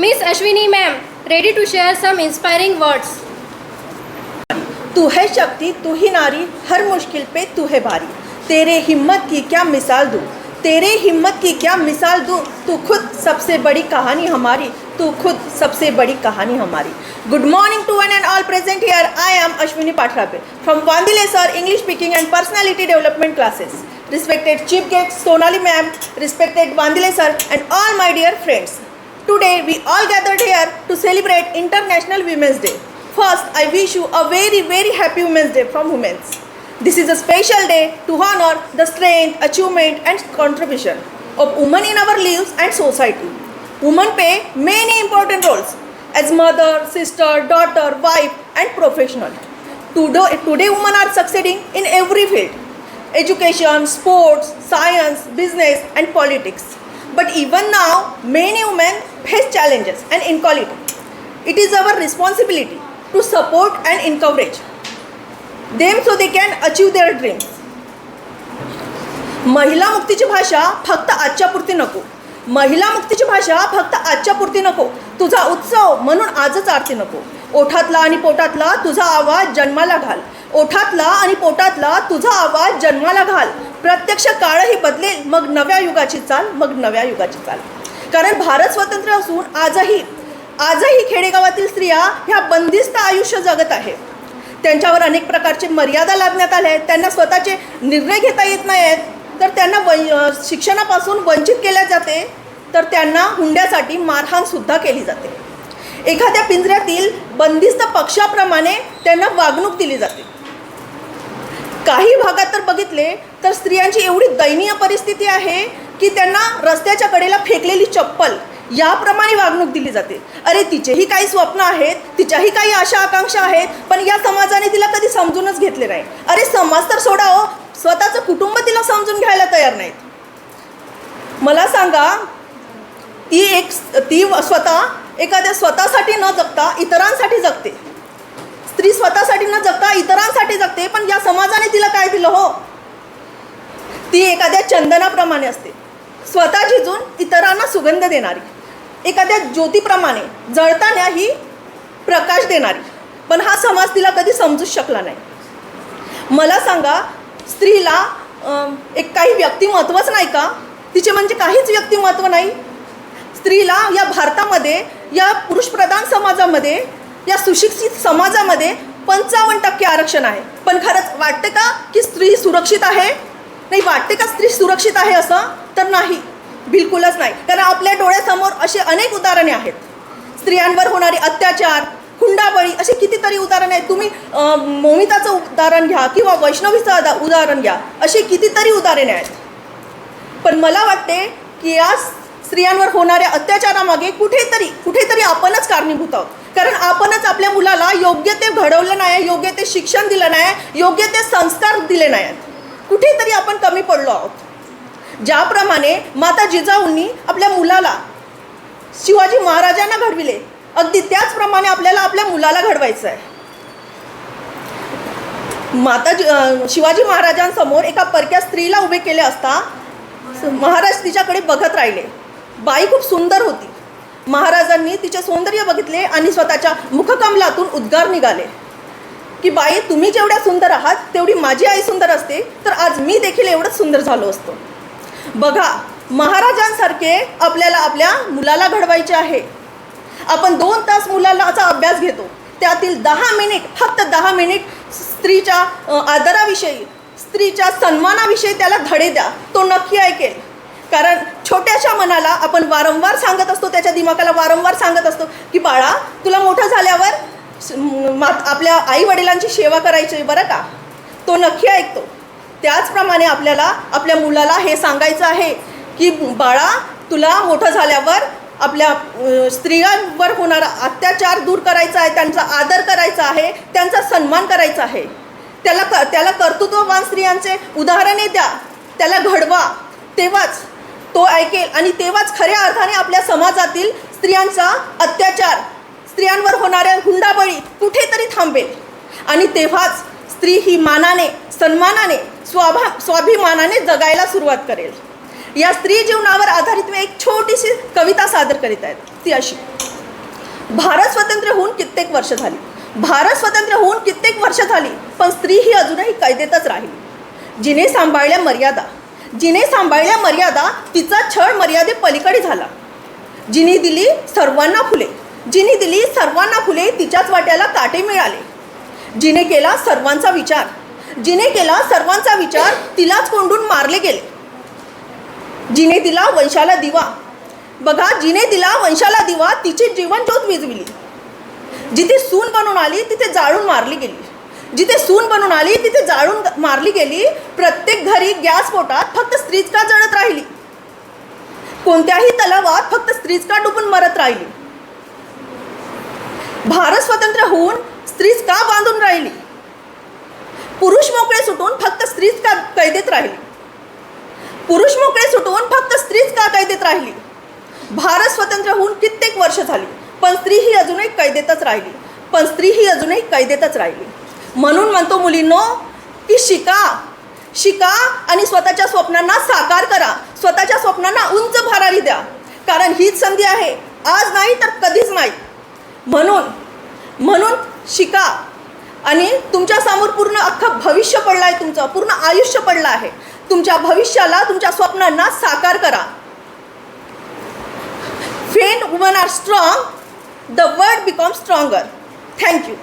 Miss Ashwini ma'am ready to share some inspiring words तू है शक्ति, तू ही नारी, हर मुश्किल पे तू है भारी। तेरे हिम्मत की क्या मिसाल दूँ? तेरे हिम्मत की क्या मिसाल दूँ? तू खुद सबसे बड़ी कहानी हमारी, तू खुद सबसे बड़ी कहानी हमारी। Good morning to one and all present here I am Ashwini Pathrabe from Wandile sir English speaking and personality development classes respected chief guest, sonali ma'am. Respected vandile sir, and all my dear friends. Today we all gathered here to celebrate international women's day. First i wish you a very very happy women's day from women's this is a special day to honor the strength achievement and contribution of women in our lives and society. Women play many important roles as mother sister daughter wife and professional. Today, today women are succeeding in every field. Education, sports, science, business, and politics. But even now many women face challenges and inequality it is our responsibility to support and encourage them so they can achieve their dreams महिला मुक्तीची भाषा फक्त आजच्या पुरती नको महिला मुक्तीची भाषा फक्त आजच्या पुरती नको तुझा उत्सव म्हणून आजच आरती नको ओठातला आणि पोटातला तुझा आवाज जन्माला घाल ओठातला आणि पोटातला तुझा आवाज जन्माला घाल. प्रत्यक्ष काळही बदलेल. मग नव्या युगाची चाल मग नव्या युगाची चाल. कारण भारत स्वतंत्र असून आजही आजही खेडेगावातील स्त्रिया ह्या बंदिस्त आयुष्य जगत आहे. त्यांच्यावर अनेक प्रकारचे मर्यादा लादण्यात आल्या आहेत. त्यांना स्वतःचे निर्णय घेता येत नाही आहेत. तर त्यांना व शिक्षणापासून वंचित केल्या जाते. तर त्यांना हुंड्यासाठी मारहाणसुद्धा केली जाते. एखाद्या पिंजऱ्यातील बंदिस्त पक्षाप्रमाणे त्यांना वागणूक दिली जाते. काही भागात तर बघितले तर स्त्रियांची एवढी दयनीय परिस्थिती आहे की त्यांना रस्त्याच्या कडेला फेकलेली चप्पल याप्रमाणे वागणूक दिली जाते. अरे तिचेही काही स्वप्न आहेत तिच्याही काही आशा आकांक्षा आहेत पण या समाजाने तिला कधी समजूनच घेतले नाही. अरे समाज तर सोडा हो स्वतःचं कुटुंब तिला समजून घ्यायला तयार नाहीत. मला सांगा ती एक ती स्वतः एखाद्या स्वतःसाठी न जगता इतरांसाठी जगते. स्त्री स्वतःसाठी न जगता इतरांसाठी जगते पण या समाजाने तिला काय दिलं हो? ती एखाद्या चंदनाप्रमाणे असते. स्वतः झिजून इतरांना सुगंध देणारी. एखाद्या ज्योतीप्रमाणे जळताना ही प्रकाश देणारी. पण हा समाज तिला कधी समजूच शकला नाही. मला सांगा स्त्रीला एक काही व्यक्तिमत्वच नाही का? तिचे म्हणजे काहीच व्यक्तिमत्व नाही? स्त्रीला या भारतामध्ये या पुरुषप्रधान समाजामध्ये या सुशिक्षित समाजामध्ये पंचावन्न टक्के आरक्षण आहे. पण खरंच वाटते का की स्त्री सुरक्षित आहे? नाही वाटते का स्त्री सुरक्षित आहे असं? तर नाही. बिलकुलच नाही. कारण आपल्या डोळ्यासमोर असे अनेक उदाहरणे आहेत. स्त्रियांवर होणारे अत्याचार हुंडाबळी असे कितीतरी उदाहरणं आहेत. तुम्ही मोमिताचं उदाहरण घ्या किंवा वैष्णवीचं उदाहरण घ्या. अशी कितीतरी उदाहरणे आहेत. पण मला वाटते की या स्त्रियांवर होणाऱ्या अत्याचारामागे कुठेतरी कुठेतरी आपणच कारणीभूत आहोत. कारण आपणच आपल्या मुलाला योग्य ते घडवलं नाही योग्य ते शिक्षण दिलं नाही योग्य ते संस्कार दिले नाहीत. कुठेतरी आपण कमी पडलो आहोत. ज्याप्रमाणे माता जिजाऊंनी आपल्या मुलाला शिवाजी महाराजांना घडविले अगदी त्याचप्रमाणे आपल्याला आपल्या मुलाला घडवायचं आहे माता शिवाजी महाराजांसमोर एका परक्या स्त्रीला उभे केले असता महाराज तिच्याकडे बघत राहिले. बाई खूप सुंदर होती. महाराजांनी तिचे सौंदर्य बघितले आणि स्वतःच्या मुखकमलातून उद्गार निघाले. की बाई तुम्ही जेवढ्या सुंदर आहात तेवढी माझी आई सुंदर असते तर आज मी देखील एवढंच सुंदर झालो असतो. बघा महाराजांसारखे आपल्याला आपल्या मुलाला घडवायचे आहे. आपण दोन तास मुलालाचा अभ्यास घेतो. त्यातील दहा मिनिट फक्त दहा मिनिट स्त्रीच्या आदराविषयी स्त्रीच्या सन्मानाविषयी त्याला धडे द्या. तो नक्की ऐकेल. कारण छोट्याशा मनाला आपण वारंवार सांगत असतो त्याच्या दिमागाला वारंवार सांगत असतो की बाळा तुला मोठं झाल्यावर मात मा- आपल्या आई वडिलांची सेवा करायची आहे बरं का? तो नक्की ऐकतो. त्याचप्रमाणे आपल्याला आपल्या मुलाला हे सांगायचं आहे की बाळा तुला मोठं झाल्यावर आपल्या स्त्रियांवर होणारा अत्याचार दूर करायचा आहे त्यांचा आदर करायचा आहे त्यांचा सन्मान करायचा आहे. त्याला क त्याला कर्तृत्ववान स्त्रियांचे उदाहरणे द्या त्याला घडवा तेव्हाच तो ऐकेल. आणि तेव्हाच खऱ्या अर्थाने आपल्या समाजातील स्त्रियांचा अत्याचार स्त्रियांवर होणाऱ्या हुंडाबळी कुठेतरी थांबेल. आणि तेव्हाच स्त्री ही मानाने सन्मानाने स्वाभा स्वाभिमानाने जगायला सुरुवात करेल. या स्त्री जीवनावर आधारित मी एक छोटीशी कविता सादर करीत आहेत. ती अशी. भारत स्वतंत्र होऊन कित्येक वर्ष झाली. भारत स्वतंत्र होऊन कित्येक वर्ष झाली पण स्त्री ही अजूनही कैदेतच राहिली. जिने सांभाळल्या मर्यादा जिने सांभाळल्या मर्यादा तिचा छळ मर्यादे पलीकडे झाला. जिने दिली सर्वांना फुले. जिने दिली सर्वांना फुले तिच्याच वाट्याला काटे मिळाले. जिने केला सर्वांचा विचार. जिने केला सर्वांचा विचार तिलाच कोंडून मारले गेले. जिने दिला वंशाला दिवा. बघा जिने दिला वंशाला दिवा तिची जीवनज्योत विजविली जिथे सून बनून आली तिथे जाळून मारली गेली. जिथे सून बनून आली तिथे जाळून मारली गेली प्रत्येक घरी गॅस पोटात फक्त स्त्रीच का जळत राहिली. कोणत्याही तलावात फक्त स्त्रीच का डुबून मरत राहिली. भारत स्वतंत्र होऊन स्त्रीच का बांधून राहिली. पुरुष मोकळे सुटून फक्त स्त्रीच का कैदेत राहिली. पुरुष मोकळे सुटून फक्त स्त्रीच का कैदेत राहिली. भारत स्वतंत्र होऊन कित्येक वर्ष झाली पण स्त्री ही अजूनही कैदेतच राहिली. पण स्त्री ही अजूनही कैदेतच राहिली. म्हणून म्हणतो मुलींनो की शिका. शिका आणि स्वतःच्या स्वप्नांना साकार करा. स्वतःच्या स्वप्नांना उंच भरारी द्या. कारण हीच संधी आहे. आज नाही तर कधीच नाही. म्हणून म्हणून शिका. आणि तुमच्यासमोर पूर्ण अख्खं भविष्य पडलं आहे तुमचं. पूर्ण आयुष्य पडलं आहे. तुमच्या भविष्याला तुमच्या स्वप्नांना साकार करा. When women are strong the world becomes stronger thank you